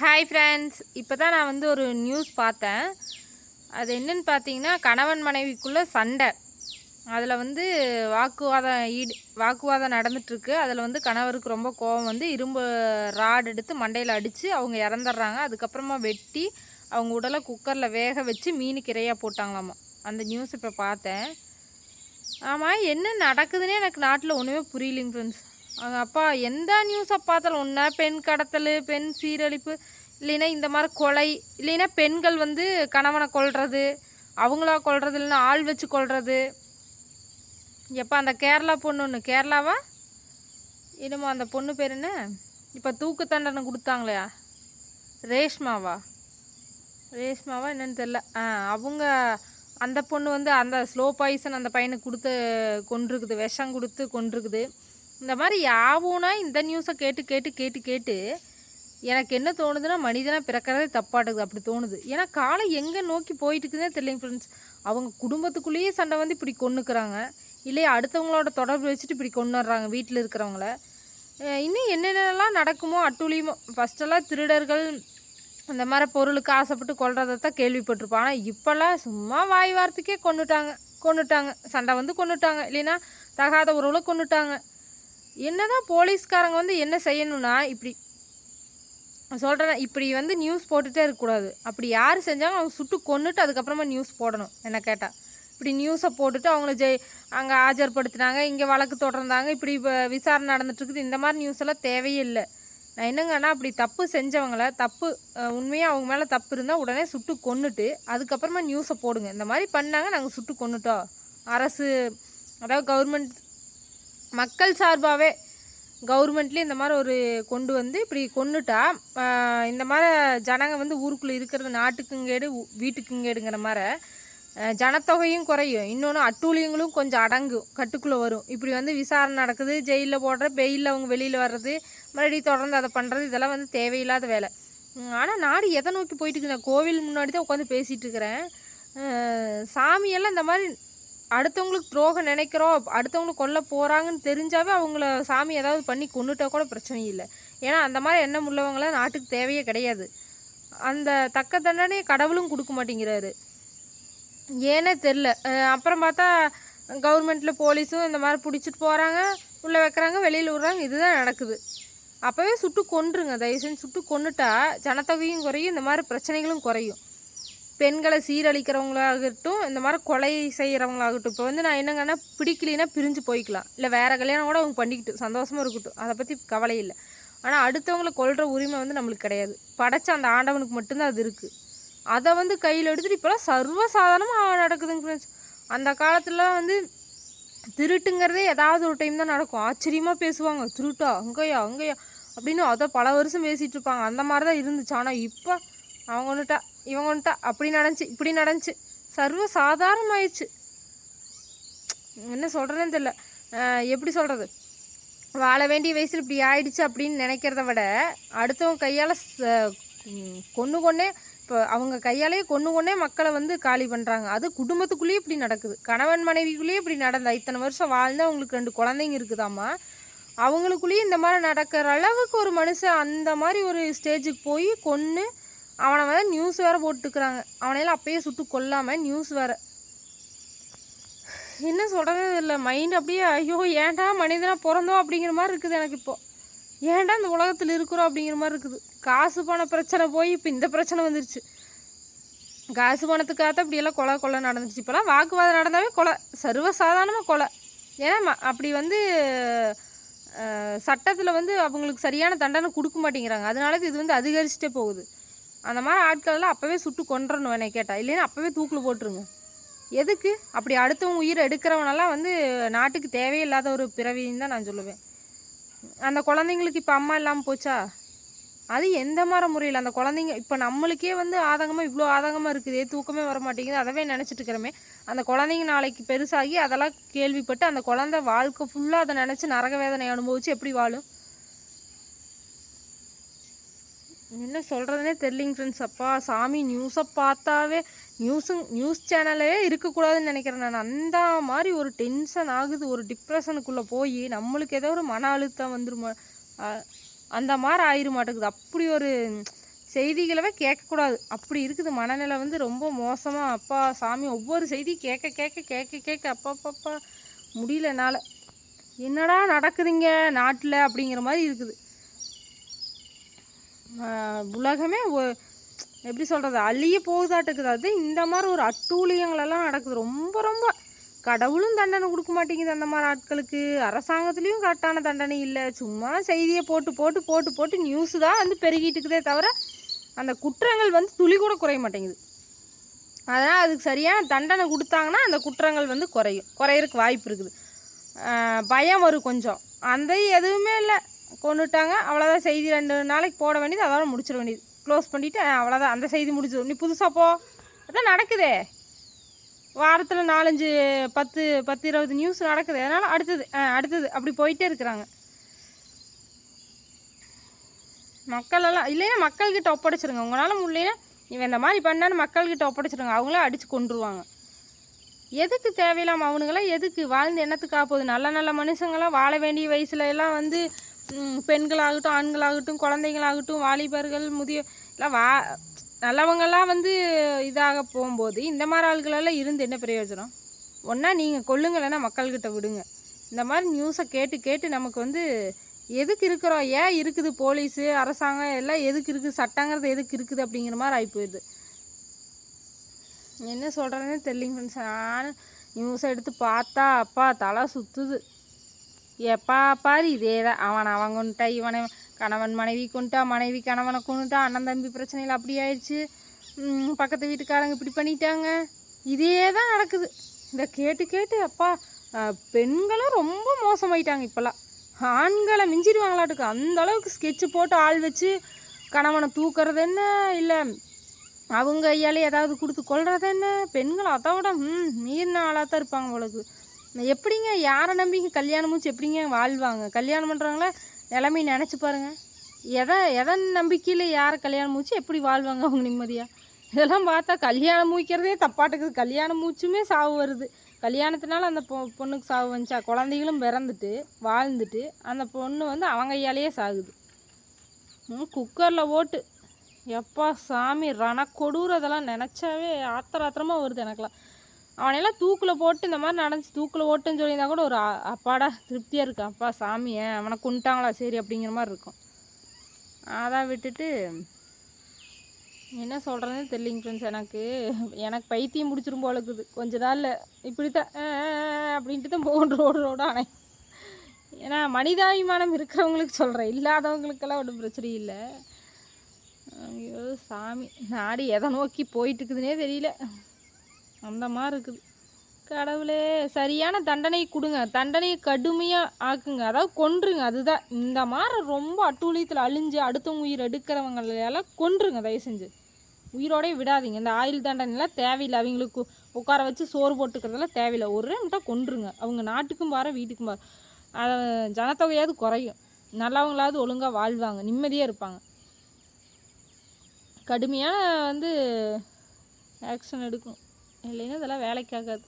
Hi friends இப்போ தான் நான் வந்து ஒரு நியூஸ் பார்த்தேன். அது என்னென்னு பார்த்தீங்கன்னா கணவன் மனைவிக்குள்ளே சண்டை. அதில் வந்து வாக்குவாதம் ஈடு வாக்குவாதம் நடந்துட்டுருக்கு. அதில் வந்து கணவருக்கு ரொம்ப கோபம் வந்து இரும்பு ராடு எடுத்து மண்டையில் அடித்து அவங்க இறந்துடுறாங்க. அதுக்கப்புறமா வெட்டி அவங்க உடலை குக்கரில் வேக வச்சு மீனுக்கு இறையாக போட்டாங்களாமா. அந்த நியூஸ் இப்போ பார்த்தேன். ஆமாம் என்ன நடக்குதுன்னே எனக்கு நாட்டில் ஒன்றுமே புரியலைங்க ஃப்ரெண்ட்ஸ் அப்பா எந்த நியூஸை பார்த்தாலும் ஒன்றா பெண் கடத்தல் பெண் சீரழிப்பு இல்லைன்னா இந்த மாதிரி கொலை இல்லைன்னா பெண்கள் வந்து கணவனை கொள்வது அவங்களா கொள்வது இல்லைன்னா ஆள் வச்சு கொள்வது எப்போ அந்த கேரளா பொண்ணு ஒன்று கேரளாவா? என்னமோ அந்த பொண்ணு பேர் என்ன? இப்போ தூக்கு தண்டனை கொடுத்தாங்களையா ரேஷ்மாவா? ரேஷ்மாவா என்னன்னு தெரில ஆ அவங்க அந்த பொண்ணு வந்து அந்த ஸ்லோ பாய்சன் அந்த பையனுக்கு கொடுத்து கொண்டிருக்குது விஷம் கொடுத்து கொண்டிருக்குது இந்த மாதிரி யாவும்னா இந்த நியூஸை கேட்டு கேட்டு கேட்டு கேட்டு எனக்கு என்ன தோணுதுன்னா மனிதனாக பிறக்கிறதே தப்பாட்டுது அப்படி தோணுது. ஏன்னா காலம் எங்கே நோக்கி போயிட்டு இருக்குதுன்னே தெரியலைங்க ஃப்ரெண்ட்ஸ் அவங்க குடும்பத்துக்குள்ளேயே சண்டை வந்து இப்படி கொண்டுக்கிறாங்க இல்லையா அடுத்தவங்களோட தொடர்பு வச்சுட்டு இப்படி கொண்டுடுறாங்க வீட்டில் இருக்கிறவங்கள. இன்னும் என்னென்னலாம் நடக்குமோ அட்டூழியமோ ஃபஸ்ட்டெல்லாம் திருடர்கள் அந்த மாதிரி பொருளுக்கு ஆசைப்பட்டு கொல்றதை தான் கேள்விப்பட்டிருப்போம். ஆனால் இப்போல்லாம் சும்மா வாய் வார்த்தைக்கே கொண்டுட்டாங்க கொண்டுட்டாங்க சண்டை வந்து கொண்டுட்டாங்க இல்லைன்னா தகாத உறவுல கொண்டுட்டாங்க என்னதான் போலீஸ்காரங்க வந்து என்ன செய்யணும்னா இப்படி சொல்கிறேன் இப்படி வந்து நியூஸ் போட்டுகிட்டே இருக்கக்கூடாது. அப்படி யார் செஞ்சாங்க அவங்க சுட்டு கொண்டுட்டு அதுக்கப்புறமா நியூஸ் போடணும் என்ன கேட்டால் இப்படி நியூஸை போட்டுட்டு அவங்கள ஜெய் அங்கே ஆஜர்படுத்தினாங்க இங்கே வழக்கு தொடர்ந்தாங்க இப்படி இப்போ விசாரணை நடந்துட்டுருக்குது இந்த மாதிரி நியூஸ் எல்லாம் தேவையே இல்லை. நான் என்னங்கன்னா அப்படி தப்பு செஞ்சவங்கள தப்பு உண்மையாக அவங்க மேலே தப்பு இருந்தால் உடனே சுட்டு கொன்னுட்டு அதுக்கப்புறமா நியூஸை போடுங்க. இந்த மாதிரி பண்ணாங்க நாங்கள் சுட்டு கொன்னுட்டோம். அரசு அதாவது கவர்மெண்ட் மக்கள் சார்பாகவே கவர்மெண்ட்லேயும் இந்த மாதிரி ஒரு கொண்டு வந்து இப்படி கொண்டுட்டா இந்த மாதிரி ஜனங்க வந்து ஊருக்குள்ளே இருக்கிறது நாட்டுக்கும் கேடு கேடுங்கிற மாதிரி ஜனத்தொகையும் குறையும். இன்னொன்று அட்டூழியங்களும் கொஞ்சம் அடங்கும் கட்டுக்குள்ளே வரும். இப்படி வந்து விசாரணை நடக்குது ஜெயிலில் போடுற பெயிலில் அவங்க வெளியில் வர்றது மறுபடியும் தொடர்ந்து அதை பண்ணுறது இதெல்லாம் வந்து தேவையில்லாத வேலை. ஆனால் நாடு எதை நோக்கி போயிட்டு இருக்குது நான் கோவில் முன்னாடி தான் உட்காந்து பேசிகிட்டு இருக்கிறேன் சாமியெல்லாம் இந்த மாதிரி அடுத்தவங்களுக்கு துரோகம் நினைக்கிறோம் அடுத்தவங்களுக்கு கொல்ல போகிறாங்கன்னு தெரிஞ்சாவே அவங்கள சாமி ஏதாவது பண்ணி கொண்டுட்டா கூட பிரச்சனை இல்லை. ஏன்னா அந்த மாதிரி எண்ணம் உள்ளவங்களாம் நாட்டுக்கு தேவையே கிடையாது. அந்த தக்க தண்டனையை கடவுளும் கொடுக்க மாட்டேங்கிறாரு. ஏனே தெரில அப்புறம் பார்த்தா கவர்மெண்ட்டில் போலீஸும் இந்த மாதிரி பிடிச்சிட்டு போகிறாங்க உள்ளே வைக்கிறாங்க வெளியில் விட்றாங்க இதுதான் நடக்குது. அப்போவே சுட்டு கொன்றுங்க தயவு செஞ்சு சுட்டு கொண்டுட்டா ஜனத்தொகையும் குறையும் இந்த மாதிரி பிரச்சனைகளும் குறையும். பெண்களை சீரழிக்கிறவங்களாகட்டும் இந்த மாதிரி கொலை செய்கிறவங்களாகட்டும் இப்போ வந்து நான் என்னங்கன்னா பிடிக்கலைன்னா பிரிஞ்சு போய்க்கலாம். இல்லை வேறு கல்யாணம் கூட அவங்க பண்ணிக்கிட்டு சந்தோஷமாக இருக்கட்டும். அதை பற்றி கவலை இல்லை. ஆனால் அடுத்தவங்களை கொல்கிற உரிமை வந்து நம்மளுக்கு கிடையாது. படைச்ச அந்த ஆண்டவனுக்கு மட்டும்தான் அது இருக்குது அதை வந்து கையில் எடுத்துகிட்டு இப்போலாம் சர்வசாதாரணமாக நடக்குதுங்க ஃப்ரெண்ட்ஸ் அந்த காலத்துலலாம் வந்து திருட்டுங்கிறதே ஏதாவது ஒரு டைம் தான் நடக்கும். ஆச்சரியமாக பேசுவாங்க. திருட்டா அங்கேயா அங்கேயா அப்படின்னு அதை பல வருஷம் பேசிகிட்டு இருப்பாங்க. அந்த மாதிரி தான் இருந்துச்சு. ஆனால் இப்போ அவங்க இவங்க வந்துட்டா அப்படி நடந்துச்சு இப்படி நடந்துச்சு. சர்வ சாதாரணமாயிடுச்சு. என்ன சொல்கிறேன்னு தெரில எப்படி சொல்கிறது வாழ வேண்டிய வயசில் இப்படி ஆயிடுச்சு அப்படின்னு நினைக்கிறத விட அடுத்தவங்க கையால் கொன்று கொன்னே இப்போ அவங்க கையாலேயே கொன்று கொன்னே மக்களை வந்து காலி பண்ணுறாங்க அது குடும்பத்துக்குள்ளேயே இப்படி நடக்குது. கணவன் மனைவிக்குள்ளேயே இப்படி நடந்தா இத்தனை வருஷம் வாழ்ந்து அவங்களுக்கு ரெண்டு குழந்தைங்க இருக்குதாம்மா? அவங்களுக்குள்ளேயே இந்த மாதிரி நடக்கிற அளவுக்கு ஒரு மனுஷன் அந்த மாதிரி ஒரு ஸ்டேஜுக்கு போய் கொன்று அவனை வந்து நியூஸ் வேறு போட்டுக்கிறாங்க. அவனையெல்லாம் அப்பயே சுட்டு கொல்லாமல் நியூஸ் வேற. என்ன சொல்கிறது இல்லை மைண்ட் அப்படியே ஐயோ ஏன்டா மனிதனாக பிறந்தோம் அப்படிங்கிற மாதிரி இருக்குது எனக்கு இப்போது ஏன்டா இந்த உலகத்தில் இருக்கிறோம் அப்படிங்கிற மாதிரி இருக்குது. காசு பண பிரச்சனை போய் இப்போ இந்த பிரச்சனை வந்துருச்சு. காசு பணத்துக்காக தான் இப்படியெல்லாம் கொலை கொலை நடந்துச்சு இப்போலாம் வாக்குவாதம் நடந்தாவே கொலை. சர்வசாதாரணமாக கொலை. ஏன்னா அப்படி வந்து சட்டத்தில் வந்து அவங்களுக்கு சரியான தண்டனை கொடுக்க மாட்டேங்கிறாங்க. அதனால இது வந்து அதிகரிச்சுட்டே போகுது. அந்த மாதிரி ஆட்களெல்லாம் அப்போவே சுட்டு கொண்டுறணும் என்னை கேட்டால் இல்லைன்னா அப்போவே தூக்கில் போட்டுருங்க. எதுக்கு? அப்படி அடுத்தவங்க உயிரை எடுக்கிறவனெல்லாம் வந்து நாட்டுக்கு தேவையில்லாத ஒரு பிறவின்னு தான் நான் சொல்லுவேன். அந்த குழந்தைங்களுக்கு இப்போ அம்மா இல்லாமல் போச்சா? அது எந்த மாதிரி முறையில்? அந்த குழந்தைங்க இப்போ நம்மளுக்கே வந்து ஆதங்கமாக இவ்வளோ ஆதங்கமாக இருக்குது. தூக்கமே வர மாட்டேங்குது? அதவே நினச்சிட்டுக்கிறோமே அந்த குழந்தைங்க நாளைக்கு பெருசாகி அதெல்லாம் கேள்விப்பட்டு அந்த குழந்தை வாழ்க்கை ஃபுல்லாக அதை நினச்சி நரக வேதனை அனுபவித்து எப்படி வாழும்? என்ன சொல்கிறதுனே தெரிலிங்க ஃப்ரெண்ட்ஸ் அப்பா சாமி நியூஸை பார்த்தாவே நியூஸும் நியூஸ் சேனலே இருக்கக்கூடாதுன்னு நினைக்கிறேன் நான். அந்த மாதிரி ஒரு டென்ஷன் ஆகுது ஒரு டிப்ரெஷனுக்குள்ளே போய் நம்மளுக்கு ஏதோ ஒரு மன அழுத்தம் வந்துருமா அந்த மாதிரி ஆயிட மாட்டேங்குது. அப்படி ஒரு செய்திகளவே கேட்கக்கூடாது. அப்படி இருக்குது. மனநிலை வந்து ரொம்ப மோசமாக அப்பா சாமி ஒவ்வொரு செய்தி கேட்க கேட்க கேட்க கேட்க அப்பா அப்பா முடியல என்னால். என்னடா நடக்குதுங்க நாட்டில் அப்படிங்கிற மாதிரி இருக்குது. உலகமே எப்படி சொல்கிறது அழிய போகுதாட்டுக்குது. அது இந்த மாதிரி ஒரு அட்டூழியங்களெல்லாம் நடக்குது. ரொம்ப ரொம்ப. கடவுளும் தண்டனை கொடுக்க மாட்டேங்குது அந்த மாதிரி ஆட்களுக்கு. அரசாங்கத்துலேயும் கரெக்டான தண்டனை இல்லை. சும்மா செய்தியை போட்டு போட்டு போட்டு போட்டு நியூஸு தான் வந்து பெருகிட்டுக்குதே தவிர அந்த குற்றங்கள் வந்து துளி கூட குறைய மாட்டேங்குது. அதனால் அதுக்கு சரியான தண்டனை கொடுத்தாங்கன்னா அந்த குற்றங்கள் வந்து குறையும். குறையிறதுக்கு வாய்ப்பு இருக்குது. பயம் வரும் கொஞ்சம். அந்த எதுவுமே இல்லை. கொண்டுட்டாங்க. அவ்வளோதான் செய்தி. ரெண்டு நாளைக்கு போட வேண்டியது அதோட முடிச்சிட வேண்டியது. க்ளோஸ் பண்ணிவிட்டு அவ்வளோதான் அந்த செய்தி முடிச்சிடும் நீ புதுசாக போ. அதான் நடக்குதே. வாரத்தில் நாலஞ்சு பத்து பத்து இருபது நியூஸ் நடக்குது. அதனால் அடுத்தது ஆ, அடுத்தது. அப்படி போயிட்டே இருக்கிறாங்க. மக்களெல்லாம் இல்லைன்னா மக்கள்கிட்ட ஒப்படைச்சிருங்க. உங்களால் முடியலன்னா இவன் இந்த மாதிரி பண்ணான்னு மக்கள்கிட்ட ஒப்படைச்சிருங்க. அவங்களே அடித்து கொண்டுருவாங்க எதுக்கு தேவையில்லாமல் அவனுங்களாம் எதுக்கு வாழ்ந்து என்னத்துக்கு போகுது? நல்ல நல்ல மனுஷங்களாம் வாழ வேண்டிய வயசுல எல்லாம் வந்து பெண்களாகட்டும் ஆண்களாகட்டும் குழந்தைங்களாகட்டும் வாலிபர்கள் முதிய எல்லாம் வா நல்லவங்கள்லாம் வந்து இதாக போகும்போது இந்த மாதிரி ஆள்களெல்லாம் இருந்து என்ன பிரயோஜனம்? ஒன்றா நீங்கள் கொல்லுங்க இல்லைன்னா மக்கள்கிட்ட விடுங்க. இந்த மாதிரி நியூஸை கேட்டு கேட்டு நமக்கு வந்து எதுக்கு இருக்கிறோம்? ஏன் இருக்குது போலீஸு அரசாங்கம் எல்லாம் எதுக்கு இருக்குது? சட்டங்கிறது எதுக்கு இருக்குது அப்படிங்கிற மாதிரி ஆகி போயிடுது. என்ன சொல்கிறேன்னு தெரியலிங்க ஃப்ரெண்ட்ஸ் நான் நியூஸை எடுத்து பார்த்தா அப்பா தலை சுற்றுது எப்பா பாரு இதே தான். அவன் அவன் கொண்டுட்டா இவனை கணவன் மனைவி கொண்டுட்டா மனைவி கணவனை கொண்டுட்டா அண்ணன் தம்பி பிரச்சனையில் அப்படி ஆயிடுச்சு. பக்கத்து வீட்டுக்காரங்க இப்படி பண்ணிட்டாங்க. இதே தான் நடக்குது. இந்த கேட்டு கேட்டு அப்பா பெண்களும் ரொம்ப மோசமாயிட்டாங்க இப்போல்லாம். ஆண்களை மிஞ்சிடுவாங்களாட்டுக்கு. அந்த அளவுக்கு ஸ்கெட்சு போட்டு ஆள் வச்சு கணவனை தூக்கிறது என்ன? இல்லை அவங்க கையால் ஏதாவது கொடுத்து கொள்றது என்ன? பெண்கள் அதை விட ம் மீறின ஆளாக தான் இருப்பாங்க உங்களுக்கு எப்படிங்க யாரை நம்பிங்க கல்யாணம் மூச்சு எப்படிங்க வாழ்வாங்க? கல்யாணம் பண்ணுறவங்கள நிலைமை நினச்சி பாருங்க. எதை எதன் நம்பிக்கையில் யாரை கல்யாணம் மூச்சு எப்படி வாழ்வாங்க அவங்க நிம்மதியாக இதெல்லாம் பார்த்தா கல்யாணம் மூய்க்கிறதே தப்பாட்டுக்குது கல்யாணம் மூச்சுமே சாவு வருது. கல்யாணத்தினால அந்த பொ பொண்ணுக்கு சாவு வந்துச்சா? குழந்தைகளும் பிறந்துட்டு வாழ்ந்துட்டு அந்த பொண்ணு வந்து அவங்க கையாலேயே சாகுது. குக்கரில் ஓட்டு. எப்பா சாமி ரணக்கொடூர் அதெல்லாம் நினச்சாவே ஆத்திர ஆத்திரமாக வருது எனக்குலாம் அவனையெல்லாம் தூக்கில் போட்டு இந்த மாதிரி நடந்துச்சு. தூக்கில் ஓட்டுன்னு சொல்லியிருந்தா கூட ஒரு அப்பாடா திருப்தியாக இருக்கு. அப்பா சாமி அவனை கொண்டுட்டாங்களா சரி அப்படிங்கிற மாதிரி இருக்கும். அதான் விட்டுட்டு என்ன சொல்கிறதுன்னு தெரியலிங்க ஃப்ரெண்ட்ஸ் எனக்கு எனக்கு பைத்தியம் பிடிச்சிரும் போல இருக்குது. கொஞ்ச நாளில் இப்படி தான் அப்படின்ட்டு தான் போகணும் ரோடு ரோடு அணை ஏன்னா மனிதாபிமானம் இருக்கிறவங்களுக்கு சொல்கிறேன் இல்லாதவங்களுக்கெல்லாம் ஒன்றும் பிரச்சனை இல்லை. ஐயோ சாமி நாடு எதை நோக்கி போயிட்டுருக்குதுன்னே தெரியல. அந்த மாதிரி இருக்குது. கடவுளே சரியான தண்டனை கொடுங்க. தண்டனையை கடுமையாக ஆக்குங்க. அதாவது கொன்றுங்க. அதுதான். இந்த மாதிரி ரொம்ப அட்டூழியத்தில் அழிஞ்சு அடுத்தவங்க உயிர் எடுக்கிறவங்களெல்லாம் கொன்றுங்க தயவு செஞ்சு உயிரோடய விடாதீங்க. இந்த ஆயுள் தண்டனைலாம் தேவையில்லை. அவங்களுக்கு உட்கார வச்சு சோறு போட்டுக்கிறதெல்லாம் தேவையில்லை. ஒரே மட்டும் கொன்றுங்க. அவங்க நாட்டுக்கும் பாரு வீட்டுக்கும் பாரு. அதை ஜனத்தொகையாவது குறையும். நல்லவங்களாவது ஒழுங்காக வாழ்வாங்க. நிம்மதியாக இருப்பாங்க. கடுமையான வந்து ஆக்ஷன் எடுக்கும். இல்லைன்னா இதெல்லாம் வேலைக்கு ஆகாது.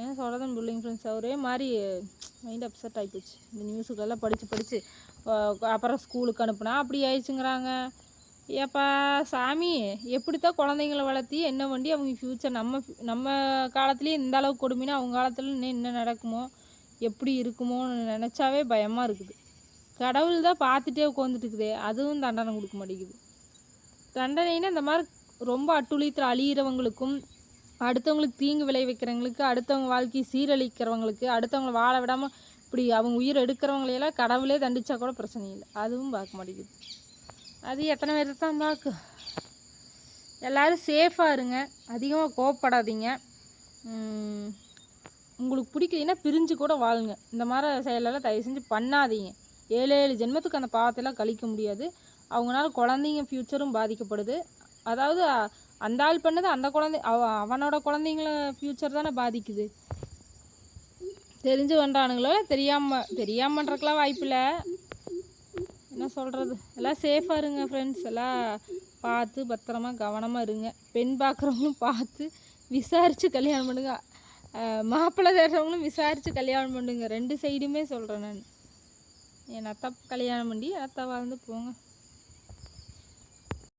ஏன் சொல்கிறதுன்னு பிள்ளைங்க ஃப்ரெண்ட்ஸ் ஒரே மாதிரி மைண்ட் அப்செட் ஆகிப்போச்சு இந்த நியூஸுக்கெல்லாம் படித்து படித்து அப்புறம் ஸ்கூலுக்கு அனுப்புனா அப்படி ஆயிடுச்சுங்கிறாங்க. ஏப்பா சாமி எப்படித்தான் குழந்தைங்கள வளர்த்தி என்ன வண்டி அவங்க ஃப்யூச்சர் நம்ம நம்ம காலத்துலேயே இந்த அளவுக்கு கொடுமைனா அவங்க காலத்தில் இன்னும் என்ன நடக்குமோ எப்படி இருக்குமோன்னு நினச்சாவே பயமாக இருக்குது. கடவுள் தான் பார்த்துட்டே உட்காந்துட்டுருக்குதே அதுவும் தண்டனை கொடுக்க மாட்டேங்குது. தண்டனைன்னா இந்த மாதிரி ரொம்ப அட்டுழியத்தில் அழியிறவங்களுக்கும் அடுத்தவங்களுக்கு தீங்கு விளைவிக்கிறவங்களுக்கு அடுத்தவங்க வாழ்க்கையை சீரழிக்கிறவங்களுக்கு அடுத்தவங்களை வாழ விடாமல் இப்படி அவங்க உயிர் எடுக்கிறவங்களையெல்லாம் கடவுளே தண்டிச்சா கூட பிரச்சனை இல்லை. அதுவும் பார்க்க மாட்டேங்குது. அது எத்தனை பேர் தான் பார்க்கு எல்லோரும் சேஃபாக இருங்க. அதிகமாக கோவப்படாதீங்க. உங்களுக்கு பிடிக்கலைன்னா பிரிஞ்சு கூட வாழுங்க. இந்த மாதிரி செயலெல்லாம் தயவு செஞ்சு பண்ணாதீங்க. ஏழு ஏழு ஜென்மத்துக்கு அந்த பாவத்தெல்லாம் கழிக்க முடியாது. அவங்களால குழந்தைங்க ஃப்யூச்சரும் பாதிக்கப்படுது. அதாவது அந்த ஆள் பண்ணது அந்த குழந்தை அவ அவனோட குழந்தைங்கள ஃப்யூச்சர் தானே பாதிக்குது. தெரிஞ்சு பண்ணுறானுங்களோ தெரியாமல் தெரியாமல் பண்ணுறதுக்கெலாம் வாய்ப்பில்ல என்ன சொல்கிறது எல்லாம் சேஃபாக இருங்க ஃப்ரெண்ட்ஸ் எல்லாம் பார்த்து பத்திரமா கவனமாக இருங்க. பெண் பார்க்குறவங்களும் பார்த்து விசாரித்து கல்யாணம் பண்ணுங்க. மாப்பிள்ளை தேடுறவங்களும் விசாரித்து கல்யாணம் பண்ணுங்க. ரெண்டு சைடுமே சொல்கிறேன் நான். என் அத்தா கல்யாணம் பண்ணி அத்தா வாழ்ந்து போங்க.